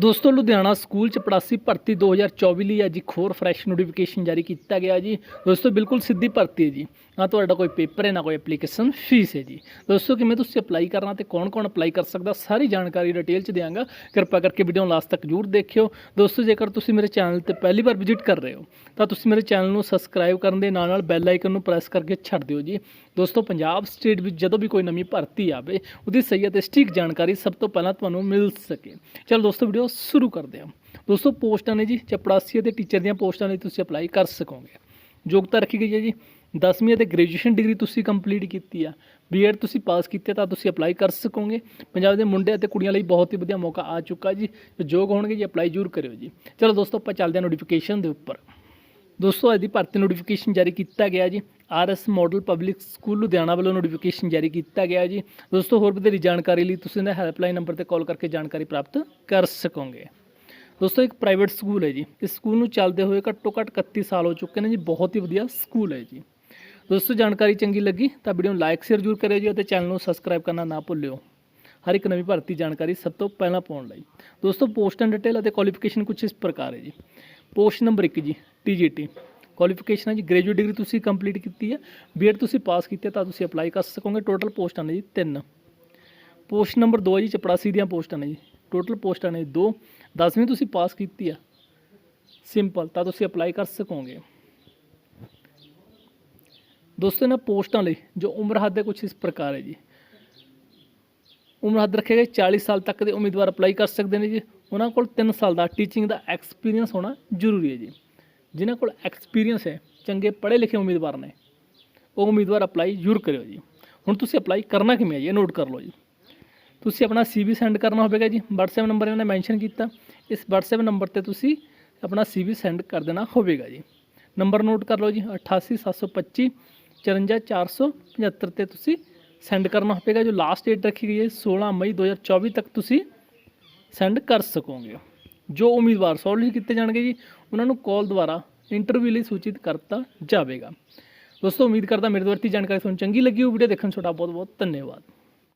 ਦੋਸਤੋ, ਲੁਧਿਆਣਾ ਸਕੂਲ ਚ ਪੜਾਸੀ ਭਰਤੀ 2024 ਲਈ ਅੱਜ ਇੱਕ ਹੋਰ ਫਰੈਸ਼ ਨੋਟੀਫਿਕੇਸ਼ਨ ਜਾਰੀ ਕੀਤਾ ਗਿਆ ਜੀ। ਦੋਸਤੋ, ਬਿਲਕੁਲ ਸਿੱਧੀ ਭਰਤੀ ਹੈ ਜੀ। ਨਾ ਤੁਹਾਡਾ ਕੋਈ ਪੇਪਰ ਹੈ, ਨਾ ਕੋਈ ਐਪਲੀਕੇਸ਼ਨ ਫੀਸ ਹੈ ਜੀ। ਦੋਸਤੋ, ਕਿਵੇਂ ਤੁਸੀਂ ਅਪਲਾਈ ਕਰਨਾ ਤੇ ਕੌਣ-ਕੌਣ ਅਪਲਾਈ ਕਰ ਸਕਦਾ, ਸਾਰੀ ਜਾਣਕਾਰੀ ਡਿਟੇਲ ਚ ਦਿਆਂਗਾ। ਕਿਰਪਾ ਕਰਕੇ ਵੀਡੀਓ ਨੂੰ ਲਾਸਟ ਤੱਕ ਜਰੂਰ ਦੇਖਿਓ। ਦੋਸਤੋ, ਜੇਕਰ ਤੁਸੀਂ ਮੇਰੇ ਚੈਨਲ ਤੇ ਪਹਿਲੀ ਵਾਰ ਵਿਜ਼ਿਟ ਕਰ ਰਹੇ ਹੋ, ਤਾਂ ਤੁਸੀਂ ਮੇਰੇ ਚੈਨਲ ਨੂੰ ਸਬਸਕ੍ਰਾਈਬ ਕਰਨ ਦੇ ਨਾਲ ਨਾਲ ਬੈਲ ਆਈਕਨ ਨੂੰ ਪ੍ਰੈਸ ਕਰਕੇ ਛੱਡ ਦਿਓ ਜੀ। ਦੋਸਤੋ, ਪੰਜਾਬ ਸਟੇਟ ਵਿੱਚ ਜਦੋਂ ਵੀ ਕੋਈ ਨਵੀਂ ਭਰਤੀ ਆਵੇ, ਉਹਦੀ ਸਹੀ ਅਤੇ ਸਟੀਕ ਜਾਣਕਾਰੀ ਸਭ ਤੋਂ ਪਹਿਲਾਂ ਤੁਹਾਨੂੰ ਮਿਲ ਸਕੇ। ਚਲੋ ਦੋਸਤੋ ਵੀਡੀਓ ਸ਼ੁਰੂ ਕਰਦੇ ਹਾਂ। ਦੋਸਤੋ, ਪੋਸਟਾਂ ਨੇ ਜੀ ਚਪੜਾਸੀ ਅਤੇ ਟੀਚਰ ਦੀਆਂ ਪੋਸਟਾਂ ਲਈ ਤੁਸੀਂ ਅਪਲਾਈ ਕਰ ਸਕੋਗੇ। ਯੋਗਤਾ ਰੱਖੀ ਗਈ ਹੈ ਜੀ। 10ਵੀਂ ਅਤੇ ਗ੍ਰੈਜੂਏਸ਼ਨ ਡਿਗਰੀ ਤੁਸੀਂ ਕੰਪਲੀਟ ਕੀਤੀ ਆ। ਬੀਐਡ ਤੁਸੀਂ ਪਾਸ ਕੀਤੀ ਤਾਂ ਤੁਸੀਂ ਅਪਲਾਈ ਕਰ ਸਕੋਗੇ। ਪੰਜਾਬ ਦੇ ਮੁੰਡੇ ਅਤੇ ਕੁੜੀਆਂ ਲਈ ਬਹੁਤ ਹੀ ਵਧੀਆ ਮੌਕਾ ਆ ਚੁੱਕਾ ਜੀ। ਯੋਗ ਹੋਣਗੇ ਜੀ, ਅਪਲਾਈ ਜ਼ਰੂਰ ਕਰਿਓ ਜੀ। ਚਲੋ ਦੋਸਤੋ, ਆਪਾਂ ਚੱਲਦੇ ਹਾਂ ਨੋਟੀਫਿਕੇਸ਼ਨ ਦੇ ਉੱਪਰ। ਦੋਸਤੋ, ਅੱਜ ਦੀ ਭਰਤੀ ਨੋਟੀਫਿਕੇਸ਼ਨ ਜਾਰੀ ਕੀਤਾ ਗਿਆ ਜੀ। RS model public school Ludhiana ਵੱਲੋਂ ਨੋਟੀਫਿਕੇਸ਼ਨ ਜਾਰੀ ਕੀਤਾ ਗਿਆ ਜੀ। ਦੋਸਤੋ, ਹੋਰ ਵਧੇਰੀ ਜਾਣਕਾਰੀ ਲਈ ਤੁਸੀਂ ਇਹਨਾਂ ਹੈਲਪਲਾਈਨ ਨੰਬਰ ਤੇ ਕਾਲ ਕਰਕੇ ਜਾਣਕਾਰੀ ਪ੍ਰਾਪਤ ਕਰ ਸਕੋਗੇ। ਦੋਸਤੋ, ਇੱਕ ਪ੍ਰਾਈਵੇਟ ਸਕੂਲ ਹੈ ਜੀ। ਇਸ ਸਕੂਲ ਨੂੰ ਚੱਲਦੇ ਹੋਏ ਘੱਟੋ ਘੱਟ 31 ਸਾਲ ਹੋ ਚੁੱਕੇ ਨੇ ਜੀ। ਬਹੁਤ ਹੀ ਵਧੀਆ ਸਕੂਲ ਹੈ ਜੀ। ਦੋਸਤੋ, ਜਾਣਕਾਰੀ ਚੰਗੀ ਲੱਗੀ ਤਾਂ ਵੀਡੀਓ ਨੂੰ ਲਾਈਕ ਸ਼ੇਅਰ ਜ਼ਰੂਰ ਕਰਿਓ ਜੀ ਅਤੇ ਚੈਨਲ ਨੂੰ ਸਬਸਕ੍ਰਾਈਬ ਕਰਨਾ ਨਾ ਭੁੱਲਿਓ। ਹਰ ਇੱਕ ਨਵੀਂ ਭਰਤੀ ਜਾਣਕਾਰੀ ਸਭ ਤੋਂ ਪਹਿਲਾਂ ਪਾਉਣ ਲਈ। ਦੋਸਤੋ ਪੋਸਟ ਐਂਡ ਡਿਟੇਲ ਅਤੇ ਕੁਆਲੀਫਿਕੇਸ਼ਨ ਕੁਝ ਇਸ ਪ੍ਰਕਾਰ ਹੈ ਜੀ। ਪੋਸਟ ਨੰਬਰ 1 ਜੀ। ਟੀਜੀਟੀ ਕੁਆਲੀਫਿਕੇਸ਼ਨ ਹੈ ਜੀ ਗ੍ਰੈਜੂਏਟ ਡਿਗਰੀ ਤੁਸੀਂ ਕੰਪਲੀਟ ਕੀਤੀ ਹੈ ਬੀਐਡ ਤੁਸੀਂ ਪਾਸ ਕੀਤੀ ਹੈ ਤਾਂ ਤੁਸੀਂ ਅਪਲਾਈ ਕਰ ਸਕੋਗੇ ਟੋਟਲ ਪੋਸਟਾਂ ਨੇ ਜੀ ਤਿੰਨ। ਪੋਸਟ ਨੰਬਰ 2 ਹੈ ਜੀ, ਚਪੜਾਸੀ ਦੀਆਂ ਪੋਸਟਾਂ ਨੇ ਜੀ। ਟੋਟਲ ਪੋਸਟਾਂ ਨੇ 2 10ਵੀਂ ਤੁਸੀਂ ਪਾਸ ਕੀਤੀ ਆ ਸਿੰਪਲ ਤਾਂ ਤੁਸੀਂ ਅਪਲਾਈ ਕਰ ਸਕੋਗੇ। ਦੋਸਤੋ, ਇਹਨਾਂ ਪੋਸਟਾਂ ਲਈ ਜੋ ਉਮਰ ਹੱਦ ਹੈ ਕੁਝ ਇਸ ਪ੍ਰਕਾਰ ਹੈ ਜੀ। ਉਮਰ ਹੱਦ ਰੱਖੇ ਗਏ 40 ਸਾਲ ਤੱਕ ਦੇ ਉਮੀਦਵਾਰ ਅਪਲਾਈ ਕਰ ਸਕਦੇ ਨੇ ਜੀ। ਉਹਨਾਂ ਕੋਲ 3 ਸਾਲ ਦਾ ਟੀਚਿੰਗ ਦਾ ਐਕਸਪੀਰੀਅੰਸ ਹੋਣਾ ਜ਼ਰੂਰੀ ਹੈ ਜੀ। ਜਿਨ੍ਹਾਂ ਕੋਲ ਐਕਸਪੀਰੀਅੰਸ ਹੈ, ਚੰਗੇ ਪੜ੍ਹੇ ਲਿਖੇ ਉਮੀਦਵਾਰ ਨੇ, ਉਹ ਉਮੀਦਵਾਰ ਅਪਲਾਈ ਜ਼ਰੂਰ ਕਰਿਓ ਜੀ। ਹੁਣ ਤੁਸੀਂ ਅਪਲਾਈ ਕਰਨਾ ਕਿਵੇਂ ਹੈ ਜੀ? ਇਹ ਨੋਟ ਕਰ ਲਓ ਜੀ। ਤੁਸੀਂ ਆਪਣਾ CV ਸੈਂਡ ਕਰਨਾ ਹੋਵੇਗਾ ਜੀ। WhatsApp ਨੰਬਰ ਇਹਨਾਂ ਨੇ ਮੈਂਸ਼ਨ ਕੀਤਾ। ਇਸ WhatsApp ਨੰਬਰ ਤੇ ਤੁਸੀਂ ਆਪਣਾ CV ਸੈਂਡ ਕਰ ਦੇਣਾ ਹੋਵੇਗਾ ਜੀ। ਨੰਬਰ ਨੋਟ ਕਰ ਲਓ ਜੀ। 88725 54475 ਤੇ ਤੁਸੀਂ ਸੈਂਡ ਕਰਨਾ ਹੋਵੇਗਾ। ਜੋ ਲਾਸਟ ਡੇਟ ਰੱਖੀ ਗਈ ਹੈ 16 ਮਈ 2024 ਤੱਕ ਤੁਸੀਂ ਸੈਂਡ ਕਰ ਸਕੋਗੇ। ਜੋ ਉਮੀਦਵਾਰ ਸੋਲਵ ਕੀਤੇ ਜਾਣਗੇ ਜੀ, ਉਹਨਾਂ ਨੂੰ ਕਾਲ ਦੁਆਰਾ ਇੰਟਰਵਿਊ ਲਈ ਸੂਚਿਤ ਕਰਤਾ ਜਾਵੇਗਾ। ਦੋਸਤੋ, ਉਮੀਦ ਕਰਦਾ ਮੇਰੇ ਦੁਆਰਾ ਦੀ ਜਾਣਕਾਰੀ ਤੁਹਾਨੂੰ ਚੰਗੀ ਲੱਗੀ ਹੋ ਵੀਡੀਓ ਦੇਖਣ ਤੁਹਾਡਾ ਬਹੁਤ ਬਹੁਤ ਧੰਨਵਾਦ।